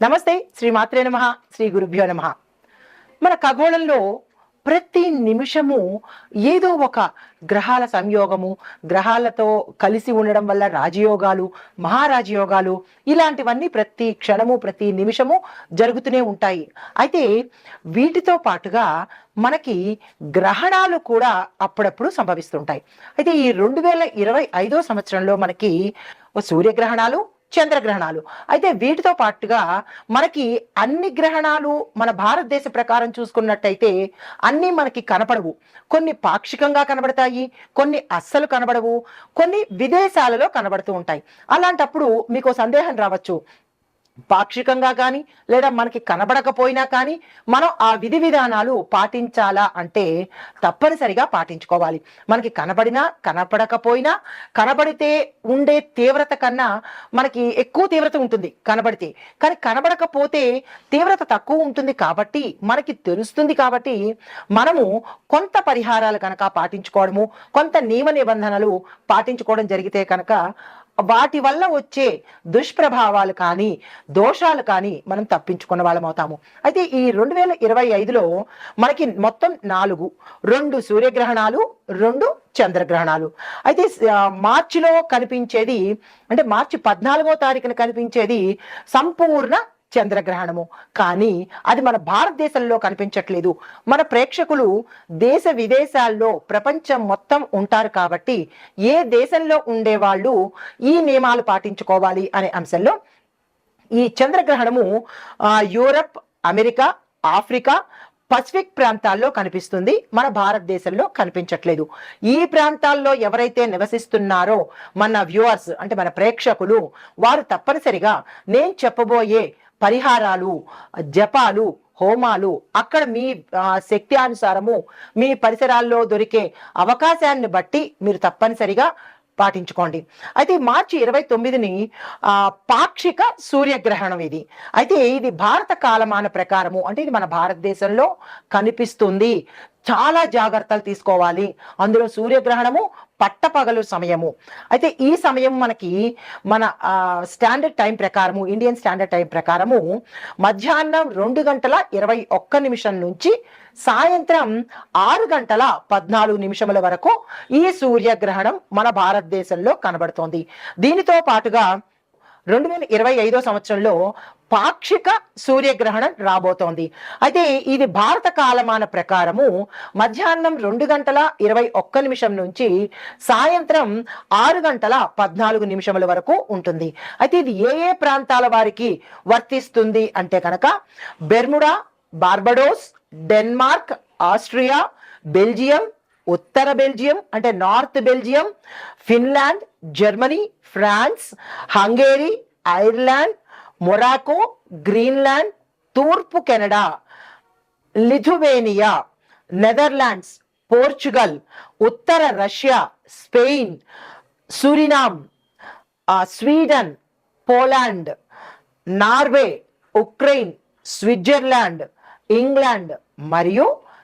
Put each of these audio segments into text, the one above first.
నమస్తే శ్రీ మాత్రే నమ శ్రీ గురుభ్యో నమ. మన ఖగోళంలో ప్రతి నిమిషము ఏదో ఒక గ్రహాల సంయోగము గ్రహాలతో కలిసి ఉండడం వల్ల రాజయోగాలు మహారాజయోగాలు ఇలాంటివన్నీ ప్రతి క్షణము ప్రతి నిమిషము జరుగుతూనే ఉంటాయి. అయితే వీటితో పాటుగా మనకి గ్రహణాలు కూడా అప్పుడప్పుడు సంభవిస్తుంటాయి. అయితే ఈ రెండు వేల ఇరవై ఐదో సంవత్సరంలో మనకి సూర్యగ్రహణాలు చంద్రగ్రహణాలు. అయితే వీటితో పాటుగా మనకి అన్ని గ్రహణాలు మన భారతదేశ ప్రకారం చూసుకున్నట్టయితే అన్నీ మనకి కనపడవు. కొన్ని పాక్షికంగా కనబడతాయి కొన్ని అస్సలు కనబడవు కొన్ని విదేశాలలో కనబడుతూ ఉంటాయి. అలాంటప్పుడు మీకు సందేహం రావచ్చు. పాక్షికంగా కానీ లేదా మనకి కనబడకపోయినా కానీ మనం ఆ విధి విధానాలు పాటించాలా అంటే తప్పనిసరిగా పాటించుకోవాలి. మనకి కనబడినా కనపడకపోయినా కనబడితే ఉండే తీవ్రత కన్నా మనకి ఎక్కువ తీవ్రత ఉంటుంది కనబడితే. కానీ కనబడకపోతే తీవ్రత తక్కువ ఉంటుంది కాబట్టి మనకి తెలుస్తుంది కాబట్టి మనము కొంత పరిహారాలు కనుక పాటించుకోవడము కొంత నియమ నిబంధనలు పాటించుకోవడం జరిగితే కనుక వాటి వల్ల వచ్చే దుష్ప్రభావాలు కానీ దోషాలు కానీ మనం తప్పించుకున్న వాళ్ళం అవుతాము. అయితే ఈ రెండు వేల ఇరవై ఐదులో మనకి మొత్తం నాలుగు రెండు సూర్యగ్రహణాలు రెండు చంద్రగ్రహణాలు. అయితే మార్చిలో కనిపించేది అంటే మార్చి పద్నాలుగో తారీఖున కనిపించేది సంపూర్ణ చంద్రగ్రహణము. కానీ అది మన భారతదేశంలో కనిపించట్లేదు. మన ప్రేక్షకులు దేశ విదేశాల్లో ప్రపంచం మొత్తం ఉంటారు కాబట్టి ఏ దేశంలో ఉండేవాళ్ళు ఈ నియమాలు పాటించుకోవాలి అనే అంశంలో ఈ చంద్రగ్రహణము యూరప్ అమెరికా ఆఫ్రికా పసిఫిక్ ప్రాంతాల్లో కనిపిస్తుంది. మన భారతదేశంలో కనిపించట్లేదు. ఈ ప్రాంతాల్లో ఎవరైతే నివసిస్తున్నారో మన వ్యూవర్స్ అంటే మన ప్రేక్షకులు వారు తప్పనిసరిగా నేను చెప్పబోయే పరిహారాలు జపాలు హోమాలు అక్కడ మీ శక్తి అనుసారము మీ పరిసరాల్లో దొరికే అవకాశాన్ని బట్టి మీరు తప్పనిసరిగా పాటించుకోండి. అయితే మార్చి ఇరవై తొమ్మిదిని పాక్షిక సూర్యగ్రహణం ఇది. అయితే ఇది భారత కాలమాన ప్రకారము అంటే ఇది మన భారతదేశంలో కనిపిస్తుంది. చాలా జాగ్రత్తలు తీసుకోవాలి. అందులో సూర్యగ్రహణము పట్టపగలు సమయము. అయితే ఈ సమయం మనకి మన స్టాండర్డ్ టైం ప్రకారము ఇండియన్ స్టాండర్డ్ టైం ప్రకారము మధ్యాహ్నం రెండు గంటల ఇరవై ఒక్క నిమిషం నుంచి సాయంత్రం ఆరు గంటల పద్నాలుగు నిమిషముల వరకు ఈ సూర్యగ్రహణం మన భారతదేశంలో కనబడుతోంది. దీనితో పాటుగా రెండు వేల ఇరవై ఐదో సంవత్సరంలో పాక్షిక సూర్యగ్రహణం రాబోతోంది. అయితే ఇది భారత కాలమాన ప్రకారము మధ్యాహ్నం రెండు గంటల ఇరవై ఒక్క నిమిషం నుంచి సాయంత్రం ఆరు గంటల పద్నాలుగు నిమిషముల వరకు ఉంటుంది. అయితే ఇది ఏ ఏ ప్రాంతాల వారికి వర్తిస్తుంది అంటే కనుక Bermuda Barbados Denmark Austria Belgium ఉత్తర బెల్జియం అంటే north Belgium Finland Germany France Hungary Ireland Morocco Greenland తూర్పు కెనడా లిథువేనియా నెదర్లాండ్స్ పోర్చుగల్ ఉత్తర Russia Spain Suriname Sweden Poland Norway Ukraine Switzerland England మరియు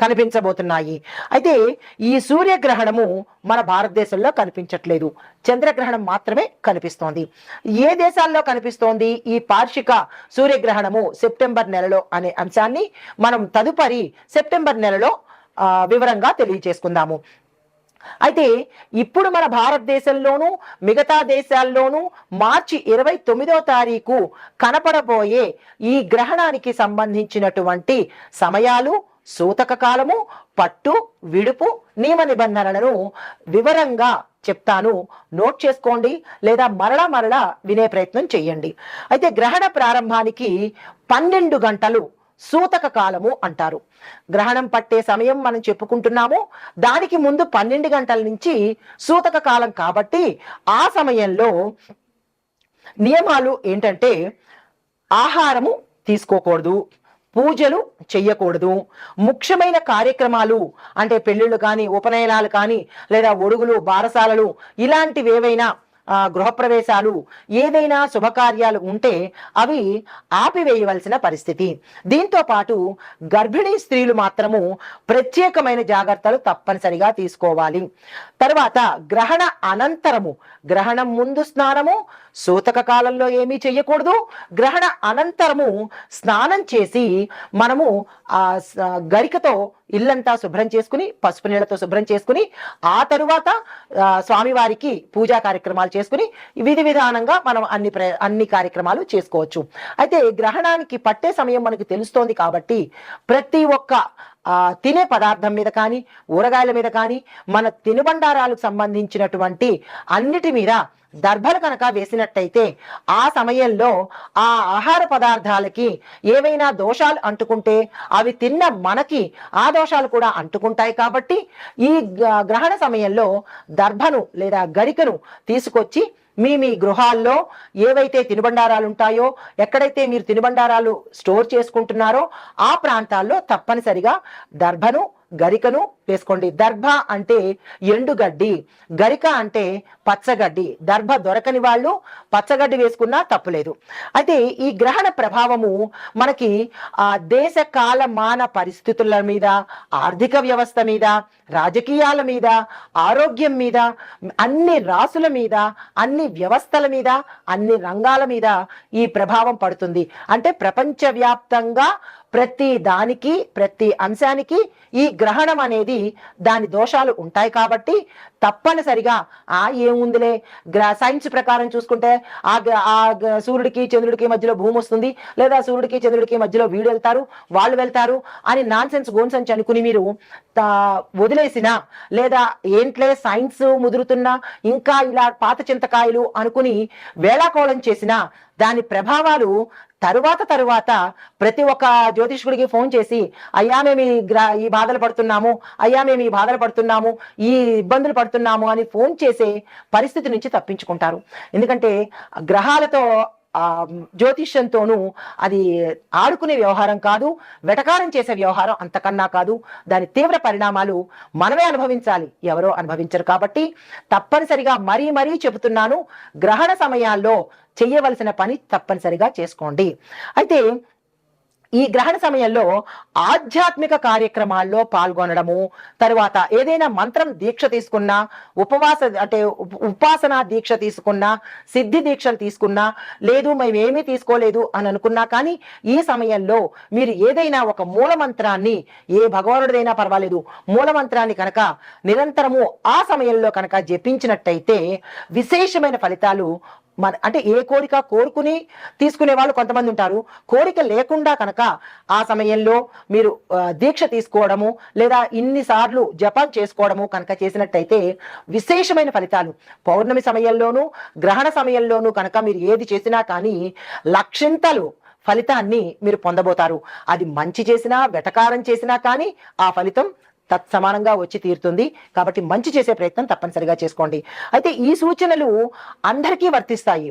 కనిపించబోతున్నాయి. అయితే ఈ సూర్యగ్రహణము మన భారతదేశంలో కనిపించట్లేదు. చంద్రగ్రహణం మాత్రమే కనిపిస్తోంది. ఏ దేశాల్లో కనిపిస్తోంది ఈ పార్షిక సూర్యగ్రహణము సెప్టెంబర్ నెలలో అనే అంశాన్ని మనం తదుపరి సెప్టెంబర్ నెలలో వివరంగా తెలియజేసుకుందాము. అయితే ఇప్పుడు మన భారతదేశంలోనూ మిగతా దేశాల్లోనూ మార్చి ఇరవై తొమ్మిదో తారీఖు కనపడబోయే ఈ గ్రహణానికి సంబంధించినటువంటి సమయాలు సూతక కాలము పట్టు విడుపు నియమ నిబంధనలను వివరంగా చెప్తాను. నోట్ చేసుకోండి లేదా మరలా మరలా వినే ప్రయత్నం చేయండి. అయితే గ్రహణ ప్రారంభానికి పన్నెండు గంటలు సూతక కాలము అంటారు. గ్రహణం పట్టే సమయం మనం చెప్పుకుంటున్నాము. దానికి ముందు పన్నెండు గంటల నుంచి సూతక కాలం కాబట్టి ఆ సమయంలో నియమాలు ఏంటంటే ఆహారము తీసుకోకూడదు. పూజలు చెయ్యకూడదు. ముఖ్యమైన కార్యక్రమాలు అంటే పెళ్ళిళ్ళు కానీ ఉపనయనాలు కానీ లేదా ఒడుగులు బారసాలలు ఇలాంటివి ఏవైనా గృహప్రవేశాలు ఏదైనా శుభకార్యాలు ఉంటే అవి ఆపివేయవలసిన పరిస్థితి. దీంతో పాటు గర్భిణీ స్త్రీలు మాత్రము ప్రత్యేకమైన జాగ్రత్తలు తప్పనిసరిగా తీసుకోవాలి. తర్వాత గ్రహణ అనంతరము. గ్రహణం ముందు స్నానము సూతక కాలంలో ఏమీ చెయ్యకూడదు. గ్రహణ అనంతరము స్నానం చేసి మనము ఆ గరికతో ఇల్లంతా శుభ్రం చేసుకుని పసుపు నీళ్ళతో శుభ్రం చేసుకుని ఆ తరువాత స్వామివారికి పూజా కార్యక్రమాలు చేసుకుని విధి విధానంగా మనం అన్ని ప్ర- అన్ని కార్యక్రమాలు చేసుకోవచ్చు. అయితే గ్రహణానికి పట్టే సమయం మనకు తెలుస్తోంది కాబట్టి ప్రతి ఒక్క తినే పదార్థం మీద కానీ ఊరగాయల మీద కానీ మన తినుబండారాలకు సంబంధించినటువంటి అన్నిటి మీద దర్భలు కనుక వేసినట్టయితే ఆ సమయంలో ఆ ఆహార పదార్థాలకి ఏవైనా దోషాలు అంటుకుంటే అవి తిన్న మనకి ఆ దోషాలు కూడా అంటుకుంటాయి కాబట్టి ఈ గ- గ్రహణ సమయంలో దర్భను లేదా గరికను తీసుకొచ్చి మీ మీ గృహాల్లో ఏవైతే తినుబండారాలు ఉంటాయో ఎక్కడైతే మీరు తినుబండారాలు స్టోర్ చేసుకుంటున్నారో ఆ ప్రాంతాల్లో తప్పనిసరిగా దర్భను గరికను వేసుకోండి. దర్భ అంటే ఎండుగడ్డి గరిక అంటే పచ్చగడ్డి. దర్భ దొరకని వాళ్ళు పచ్చగడ్డి వేసుకున్నా తప్పులేదు. అయితే ఈ గ్రహణ ప్రభావము మనకి ఆ దేశ కాల మాన పరిస్థితుల మీద ఆర్థిక వ్యవస్థ మీద రాజకీయాల మీద ఆరోగ్యం మీద అన్ని రాసుల మీద అన్ని వ్యవస్థల మీద అన్ని రంగాల మీద ఈ ప్రభావం పడుతుంది. అంటే ప్రపంచవ్యాప్తంగా ప్రతి దానికి ప్రతి అంశానికి ఈ గ్రహణం అనేది దాని దోషాలు ఉంటాయి కాబట్టి తప్పనిసరిగా ఆ ఏముందిలే? గ్ర సైన్స్ ప్రకారం చూసుకుంటే ఆ ఆ సూర్యుడికి చంద్రుడికి మధ్యలో భూమి వస్తుంది లేదా సూర్యుడికి చంద్రుడికి మధ్యలో వీడు వెళ్తారు వాళ్ళు వెళ్తారు అని నాన్ సెన్స్ గోన్ సెన్స్ అనుకుని మీరు వదిలేసిన లేదా ఏంట్లే సైన్స్ ముదురుతున్నా ఇంకా ఇలా పాత చింతకాయలు అనుకుని వేళాకోళం చేసిన దాని ప్రభావాలు తరువాత తరువాత ప్రతి ఒక్క జ్యోతిష్కుడికి ఫోన్ చేసి అయ్యా మేము ఈ ఈ బాధలు పడుతున్నాము అయ్యా మేము ఈ బాధలు పడుతున్నాము ఈ ఇబ్బందులు పడుతున్నాము అని ఫోన్ చేసే పరిస్థితి నుంచి తప్పించుకుంటారు. ఎందుకంటే గ్రహాలతో ఆ జ్యోతిష్యంతోనూ అది ఆడుకునే వ్యవహారం కాదు వెటకారం చేసే వ్యవహారం అంతకన్నా కాదు. దాని తీవ్ర పరిణామాలు మనమే అనుభవించాలి. ఎవరో అనుభవించరు కాబట్టి తప్పనిసరిగా మరీ మరీ చెబుతున్నాను గ్రహణ సమయాల్లో చేయవలసిన పని తప్పనిసరిగా చేసుకోండి. అయితే ఈ గ్రహణ సమయంలో ఆధ్యాత్మిక కార్యక్రమాల్లో పాల్గొనడము తర్వాత ఏదైనా మంత్రం దీక్ష తీసుకున్నా ఉపవాస అంటే ఉప్- ఉపాసనా దీక్ష తీసుకున్నా సిద్ధి దీక్షలు తీసుకున్నా లేదు మేము ఏమీ తీసుకోలేదు అని అనుకున్నా కానీ ఈ సమయంలో మీరు ఏదైనా ఒక మూల మంత్రాన్ని ఏ భగవానుడిదైనా పర్వాలేదు మూల మంత్రాన్ని కనుక నిరంతరము ఆ సమయంలో కనుక జపించినట్టయితే విశేషమైన ఫలితాలు మన అంటే ఏ కోరిక కోరుకుని తీసుకునే వాళ్ళు కొంతమంది ఉంటారు. కోరిక లేకుండా కనుక ఆ సమయంలో మీరు దీక్ష తీసుకోవడము లేదా ఇన్నిసార్లు జపం చేసుకోవడము కనుక చేసినట్టయితే విశేషమైన ఫలితాలు. పౌర్ణమి సమయంలోనూ గ్రహణ సమయంలోనూ కనుక మీరు ఏది చేసినా కానీ లక్షింతలు ఫలితాన్ని మీరు పొందబోతారు. అది మంచి చేసినా వెటకారం చేసినా కానీ ఆ ఫలితం తత్సమానంగా వచ్చి తీరుతుంది. కాబట్టి మంచి చేసే ప్రయత్నం తప్పనిసరిగా చేసుకోండి. అయితే ఈ సూచనలు అందరికీ వర్తిస్తాయి.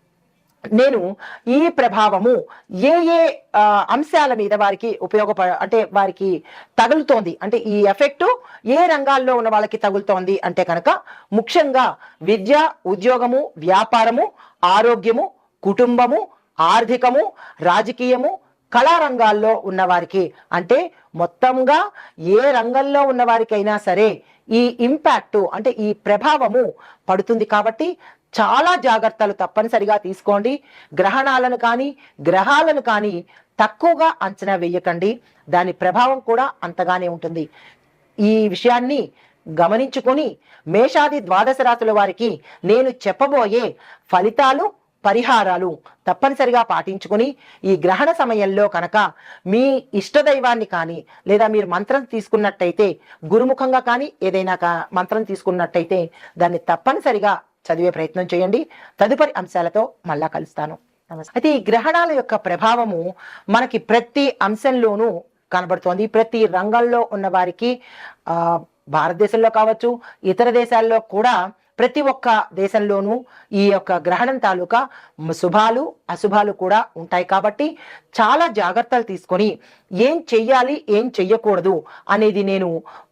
నేను ఈ ప్రభావము ఏ ఏ అంశాల మీద వారికి ఉపయోగపడ అంటే వారికి తగులుతోంది. అంటే ఈ ఎఫెక్టు ఏ రంగాల్లో ఉన్న వాళ్ళకి తగులుతోంది అంటే కనుక ముఖ్యంగా విద్య ఉద్యోగము వ్యాపారము ఆరోగ్యము కుటుంబము ఆర్థికము రాజకీయము కళారంగాల్లో ఉన్నవారికి అంటే మొత్తంగా ఏ రంగంలో ఉన్న వారికైనా సరే ఈ ఇంపాక్టు అంటే ఈ ప్రభావము పడుతుంది కాబట్టి చాలా జాగ్రత్తలు తప్పనిసరిగా తీసుకోండి. గ్రహణాలను కానీ గ్రహాలను కానీ తక్కువగా అంచనా వేయకండి. దాని ప్రభావం కూడా అంతగానే ఉంటుంది. ఈ విషయాన్ని గమనించుకొని మేషాది ద్వాదశ రాశుల వారికి నేను చెప్పబోయే ఫలితాలు పరిహారాలు తప్పనిసరిగా పాటించుకుని ఈ గ్రహణ సమయంలో కనుక మీ ఇష్టదైవాన్ని కానీ లేదా మీరు మంత్రం తీసుకున్నట్టయితే గురుముఖంగా కానీ ఏదైనా కా- మంత్రం తీసుకున్నట్టయితే దాన్ని తప్పనిసరిగా చదివే ప్రయత్నం చేయండి. తదుపరి అంశాలతో మళ్ళా కలుస్తాను. నమస్తే. అయితే ఈ గ్రహణాల యొక్క ప్రభావము మనకి ప్రతి అంశంలోనూ కనబడుతోంది. ప్రతి రంగంలో ఉన్న వారికి ఆ భారతదేశంలో కావచ్చు ఇతర దేశాల్లో కూడా ప్రతి ఒక్క దేశంలోనూ ఈ యొక్క గ్రహణం తాలూకా శుభాలు అశుభాలు కూడా ఉంటాయి. కాబట్టి చాలా జాగ్రత్తలు తీసుకొని ఏం చెయ్యాలి ఏం చెయ్యకూడదు అనేది నేను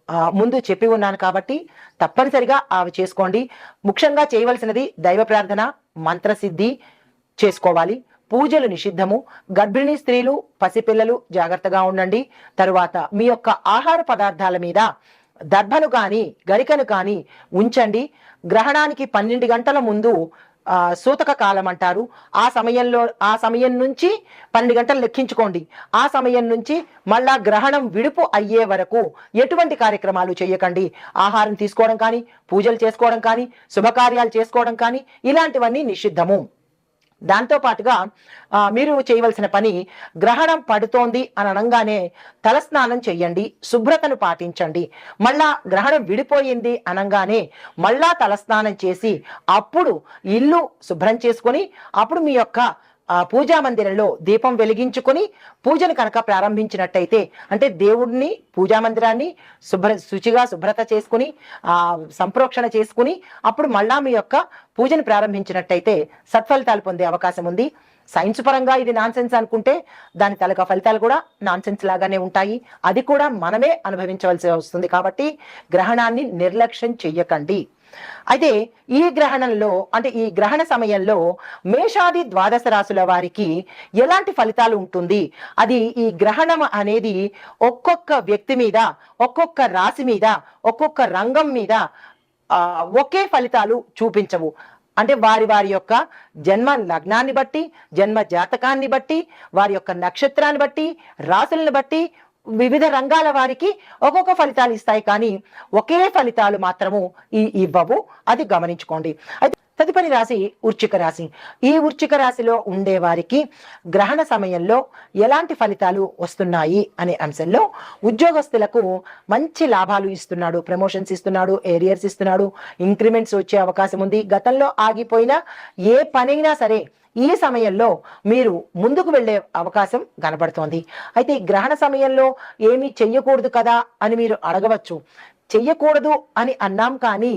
ముందు చెప్పి ఉన్నాను కాబట్టి తప్పనిసరిగా అవి చేసుకోండి. ముఖ్యంగా చేయవలసినది దైవ ప్రార్థన మంత్రసిద్ధి చేసుకోవాలి. పూజలు నిషిద్ధము. గర్భిణీ స్త్రీలు పసిపిల్లలు జాగ్రత్తగా ఉండండి. తరువాత మీ యొక్క ఆహార పదార్థాల మీద దర్భను కానీ గరికను కానీ ఉంచండి. గ్రహణానికి పన్నెండు గంటల ముందు సూతక కాలం అంటారు. ఆ సమయంలో ఆ సమయం నుంచి పన్నెండు గంటలు లెక్కించుకోండి. ఆ సమయం నుంచి మళ్ళా గ్రహణం విడుపు అయ్యే వరకు ఎటువంటి కార్యక్రమాలు చేయకండి. ఆహారం తీసుకోవడం కానీ పూజలు చేసుకోవడం కానీ శుభకార్యాలు చేసుకోవడం కానీ ఇలాంటివన్నీ నిషిద్ధము. దాంతో పాటుగా మీరు చేయవలసిన పని గ్రహణం పడుతోంది అని అనగానే తలస్నానం చెయ్యండి శుభ్రతను పాటించండి. మళ్ళా గ్రహణం విడిపోయింది అనగానే మళ్ళా తలస్నానం చేసి అప్పుడు ఇల్లు శుభ్రం చేసుకొని అప్పుడు మీ యొక్క ఆ పూజా మందిరంలో దీపం వెలిగించుకొని పూజను కనుక ప్రారంభించినట్టయితే అంటే దేవుడిని పూజా మందిరాన్ని శుభ్ర శుచిగా శుభ్రత చేసుకుని ఆ సంప్రోక్షణ చేసుకుని అప్పుడు మళ్ళా మీ యొక్క పూజను ప్రారంభించినట్టయితే సత్ఫలితాలు పొందే అవకాశం ఉంది. సైన్స్ పరంగా ఇది నాన్సెన్స్ అనుకుంటే దాని తలక ఫలితాలు కూడా నాన్సెన్స్ లాగానే ఉంటాయి. అది కూడా మనమే అనుభవించవలసి వస్తుంది కాబట్టి గ్రహణాన్ని నిర్లక్ష్యం చెయ్యకండి. అయితే ఈ గ్రహణంలో అంటే ఈ గ్రహణ సమయంలో మేషాది ద్వాదశ రాశుల వారికి ఎలాంటి ఫలితాలు ఉంటుంది? అది ఈ గ్రహణం అనేది ఒక్కొక్క వ్యక్తి మీద ఒక్కొక్క రాశి మీద ఒక్కొక్క రంగం మీద ఒకే ఫలితాలు చూపించవు. అంటే వారి వారి యొక్క జన్మ లగ్నాన్ని బట్టి జన్మ జాతకాన్ని బట్టి వారి యొక్క నక్షత్రాన్ని బట్టి రాశులను బట్టి వివిధ రంగాల వారికి ఒక్కొక్క ఫలితాలు ఇస్తాయి కానీ ఒకే ఫలితాలు మాత్రము ఈ ఇవ్వవు. అది గమనించుకోండి. అయితే తదుపరి రాశి వృచ్చిక రాశి. ఈ వృచ్చిక రాశిలో ఉండే వారికి గ్రహణ సమయంలో ఎలాంటి ఫలితాలు వస్తున్నాయి అనే అంశంలో ఉద్యోగస్తులకు మంచి లాభాలు ఇస్తున్నాడు ప్రమోషన్స్ ఇస్తున్నాడు ఏరియర్స్ ఇస్తున్నాడు ఇంక్రిమెంట్స్ వచ్చే అవకాశం ఉంది. గతంలో ఆగిపోయిన ఏ పనైనా సరే ఈ సమయంలో మీరు ముందుకు వెళ్ళే అవకాశం కనబడుతోంది. అయితే గ్రహణ సమయంలో ఏమీ చెయ్యకూడదు కదా అని మీరు అడగవచ్చు. చెయ్యకూడదు అని అన్నాం కానీ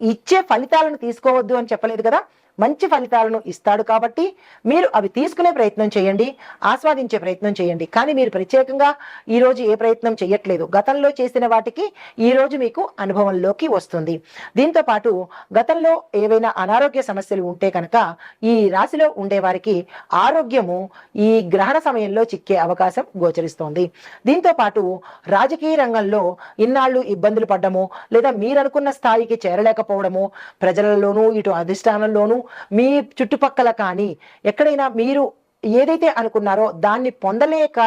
ఇచ్చే ఫలితాలను తీసుకోవద్దు అని చెప్పలేదు కదా? మంచి ఫలితాలను ఇస్తాడు కాబట్టి మీరు అవి తీసుకునే ప్రయత్నం చేయండి ఆస్వాదించే ప్రయత్నం చేయండి. కానీ మీరు ప్రత్యేకంగా ఈరోజు ఏ ప్రయత్నం చేయట్లేదు గతంలో చేసిన వాటికి ఈ రోజు మీకు అనుభవంలోకి వస్తుంది. దీంతో పాటు గతంలో ఏవైనా అనారోగ్య సమస్యలు ఉంటే కనుక ఈ రాశిలో ఉండేవారికి ఆరోగ్యము ఈ గ్రహణ సమయంలో చిక్కే అవకాశం గోచరిస్తోంది. దీంతో పాటు రాజకీయ రంగంలో ఇన్నాళ్ళు ఇబ్బందులు పడ్డము లేదా మీరనుకున్న స్థాయికి చేరలేకపోవడము ప్రజలలోనూ ఇటు అధిష్టానంలోనూ మీ చుట్టుపక్కల కానీ ఎక్కడైనా మీరు ఏదైతే అనుకున్నారో దాన్ని పొందలేక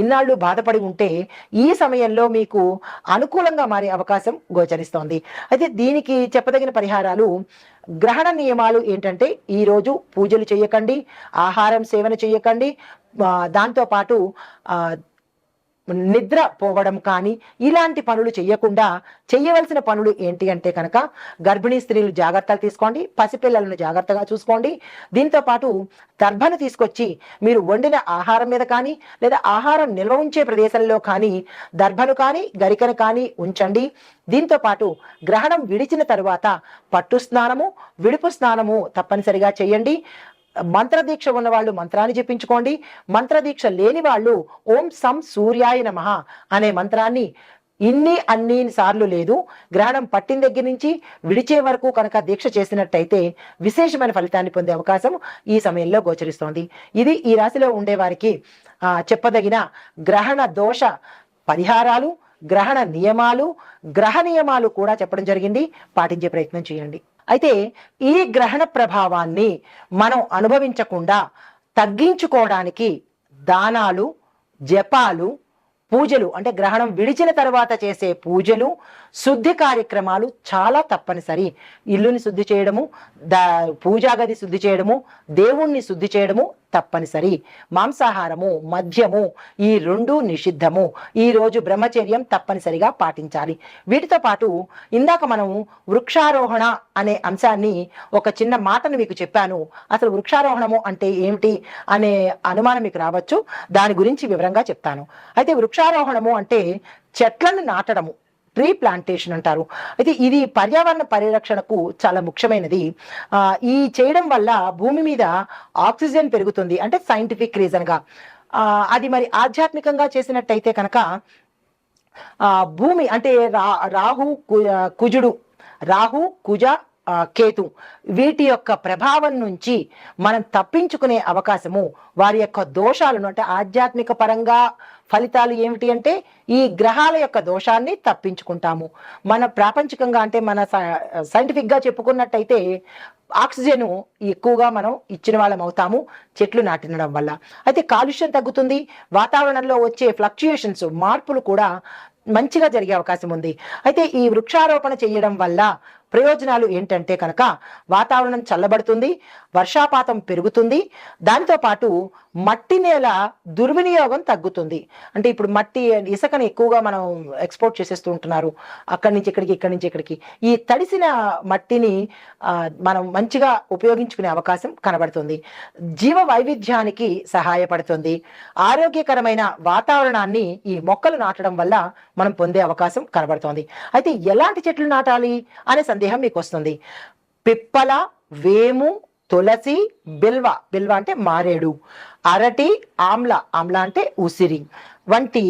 ఇన్నాళ్ళు బాధపడి ఉంటే ఈ సమయంలో మీకు అనుకూలంగా మారే అవకాశం గోచరిస్తోంది. అయితే దీనికి చెప్పదగిన పరిహారాలు గ్రహణ నియమాలు ఏంటంటే ఈ రోజు పూజలు చేయకండి ఆహారం సేవన చేయకండి దాంతోపాటు దాంతో పాటు నిద్ర పోవడం కానీ ఇలాంటి పనులు చేయకుండా చేయవలసిన పనులు ఏంటి అంటే కనుక గర్భిణీ స్త్రీలు జాగ్రత్తలు తీసుకోండి పసిపిల్లలను జాగ్రత్తగా చూసుకోండి. దీంతో పాటు దర్భను తీసుకొచ్చి మీరు వండిన ఆహారం మీద కానీ లేదా ఆహారం నిల్వ ఉంచే ప్రదేశంలో కానీ దర్భను కానీ గరికను కానీ ఉంచండి. దీంతో పాటు గ్రహణం విడిచిన తరువాత పట్టు స్నానము విడుపు స్నానము తప్పనిసరిగా చేయండి. మంత్రదీక్ష ఉన్న వాళ్ళు మంత్రాన్ని జపించుకోండి. మంత్రదీక్ష లేని వాళ్ళు ఓం సం సూర్యాయ నమః అనే మంత్రాన్ని ఇన్ని అన్ని సార్లు లేదు. గ్రహణం పట్టిన దగ్గర నుంచి విడిచే వరకు కనుక దీక్ష చేసినట్టయితే విశేషమైన ఫలితాన్ని పొందే అవకాశం ఈ సమయంలో గోచరిస్తోంది. ఇది ఈ రాశిలో ఉండే వారికి చెప్పదగిన గ్రహణ దోష పరిహారాలు గ్రహణ నియమాలు గ్రహ నియమాలు కూడా చెప్పడం జరిగింది. పాటించే ప్రయత్నం చేయండి. అయితే ఈ గ్రహణ ప్రభావాన్ని మనం అనుభవించకుండా తగ్గించుకోవడానికి దానాలు జపాలు పూజలు అంటే గ్రహణం విడిచిన తర్వాత చేసే పూజలు శుద్ధి కార్యక్రమాలు చాలా తప్పనిసరి. ఇల్లుని శుద్ధి చేయడము దా పూజా గది శుద్ధి చేయడము దేవుణ్ణి శుద్ధి చేయడము తప్పనిసరి. మాంసాహారము మద్యము ఈ రెండు నిషిద్ధము. ఈ రోజు బ్రహ్మచర్యం తప్పనిసరిగా పాటించాలి. వీటితో పాటు ఇందాక మనం వృక్షారోహణ అనే అంశాన్ని ఒక చిన్న మాటను మీకు చెప్పాను. అసలు వృక్షారోహణము అంటే ఏమిటి అనే అనుమానం మీకు రావచ్చు. దాని గురించి వివరంగా చెప్తాను. అయితే వృక్షారోహణము అంటే చెట్లను నాటడము. రీప్లాంటేషన్ ప్లాంటేషన్ అంటారు. అయితే ఇది పర్యావరణ పరిరక్షణకు చాలా ముఖ్యమైనది. ఈ చేయడం వల్ల భూమి మీద ఆక్సిజన్ పెరుగుతుంది. అంటే సైంటిఫిక్ రీజన్గా అది మరి ఆధ్యాత్మికంగా చేసినట్టయితే కనుక భూమి అంటే రా రాహు కు- కుజుడు. రాహు కుజ కేతు. వీటి యొక్క ప్రభావం నుంచి మనం తప్పించుకునే అవకాశము వారి యొక్క దోషాలను అంటే ఆధ్యాత్మిక పరంగా ఫలితాలు ఏమిటి అంటే ఈ గ్రహాల యొక్క దోషాన్ని తప్పించుకుంటాము. మన ప్రాపంచికంగా అంటే మన సైంటిఫిక్గా చెప్పుకున్నట్టయితే ఆక్సిజన్ ఎక్కువగా మనం ఇచ్చిన వాళ్ళం అవుతాము చెట్లు నాటినడం వల్ల. అయితే కాలుష్యం తగ్గుతుంది వాతావరణంలో వచ్చే ఫ్లక్చుయేషన్స్ మార్పులు కూడా మంచిగా జరిగే అవకాశం ఉంది. అయితే ఈ వృక్షారోపణ చేయడం వల్ల ప్రయోజనాలు ఏంటంటే కనుక వాతావరణం చల్లబడుతుంది వర్షాపాతం పెరుగుతుంది దానితో పాటు మట్టి నేల దుర్వినియోగం తగ్గుతుంది. అంటే ఇప్పుడు మట్టి ఇసుకని ఎక్కువగా మనం ఎక్స్పోర్ట్ చేసేస్తూ ఉంటున్నారు. అక్కడి నుంచి ఇక్కడికి ఇక్కడి నుంచి ఇక్కడికి. ఈ తడిసిన మట్టిని మనం మంచిగా ఉపయోగించుకునే అవకాశం కనబడుతుంది. జీవ వైవిధ్యానికి సహాయపడుతుంది. ఆరోగ్యకరమైన వాతావరణాన్ని ఈ మొక్కలు నాటడం వల్ల మనం పొందే అవకాశం కనబడుతుంది. అయితే ఎలాంటి చెట్లు నాటాలి అనే సందేహం మీకు వస్తుంది. పిప్పల వేము తులసి బిల్వ. బిల్వ అంటే మారేడు. అరటి ఆమ్ల. ఆమ్ల అంటే ఉసిరి. వంటి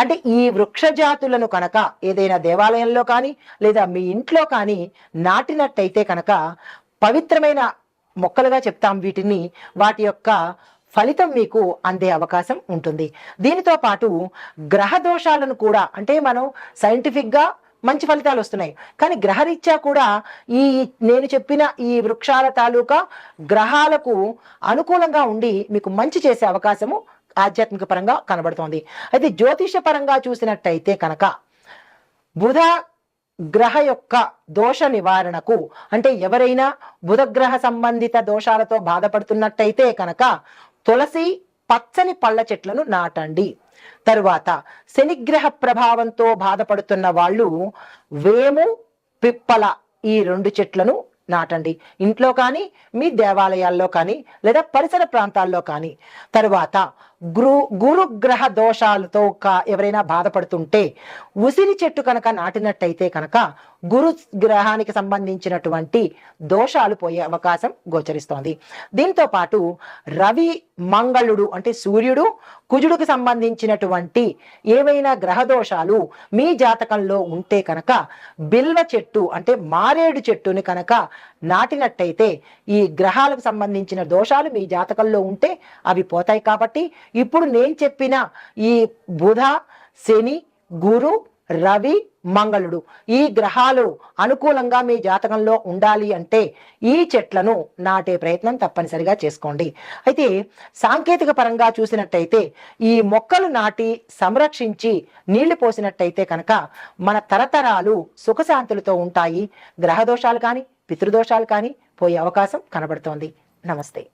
అంటే ఈ వృక్ష జాతులను కనుక ఏదైనా దేవాలయంలో కానీ లేదా మీ ఇంట్లో కానీ నాటినట్టయితే కనుక పవిత్రమైన మొక్కలుగా చెప్తాం వీటిని. వాటి యొక్క ఫలితం మీకు అందే అవకాశం ఉంటుంది. దీనితో పాటు గ్రహ దోషాలను కూడా అంటే మనం సైంటిఫిక్గా మంచి ఫలితాలు వస్తున్నాయి. కానీ గ్రహరీత్యా కూడా ఈ నేను చెప్పిన ఈ వృక్షాల తాలూకా గ్రహాలకు అనుకూలంగా ఉండి మీకు మంచి చేసే అవకాశము ఆధ్యాత్మిక పరంగా కనబడుతోంది. అయితే జ్యోతిష పరంగా చూసినట్టయితే కనుక బుధ గ్రహ యొక్క దోష నివారణకు అంటే ఎవరైనా బుధగ్రహ సంబంధిత దోషాలతో బాధపడుతున్నట్టయితే కనుక తులసి పచ్చని పళ్ళ చెట్లను నాటండి. తరువాత శనిగ్రహ ప్రభావంతో బాధపడుతున్న వాళ్ళు వేము పిప్పల ఈ రెండు చెట్లను నాటండి. ఇంట్లో కానీ మీ దేవాలయాల్లో కానీ లేదా పరిసర ప్రాంతాల్లో కానీ. తరువాత గురు గురుగ్రహ దోషాలతో కా- ఎవరైనా బాధపడుతుంటే ఉసిరి చెట్టు కనుక నాటినట్టయితే కనుక గురు గ్రహానికి సంబంధించినటువంటి దోషాలు పోయే అవకాశం గోచరిస్తోంది. దీంతో పాటు రవి మంగళుడు అంటే సూర్యుడు కుజుడికి సంబంధించినటువంటి ఏవైనా గ్రహ దోషాలు మీ జాతకంలో ఉంటే కనుక బిల్వ చెట్టు అంటే మారేడు చెట్టుని కనుక నాటినట్టయితే ఈ గ్రహాలకు సంబంధించిన దోషాలు మీ జాతకంలో ఉంటే అవి పోతాయి కాబట్టి ఇప్పుడు నేను చెప్పిన ఈ బుధ శని గురు రవి మంగళుడు ఈ గ్రహాలు అనుకూలంగా మీ జాతకంలో ఉండాలి అంటే ఈ చెట్లను నాటే ప్రయత్నం తప్పనిసరిగా చేసుకోండి. అయితే సాంకేతిక పరంగా చూసినట్టయితే ఈ మొక్కలు నాటి సంరక్షించి నీళ్ళు పోసినట్టయితే కనుక మన తరతరాలు సుఖశాంతులతో ఉంటాయి. గ్రహ దోషాలు కానీ పితృదోషాలు కానీ పోయే అవకాశం కనబడుతోంది. నమస్తే.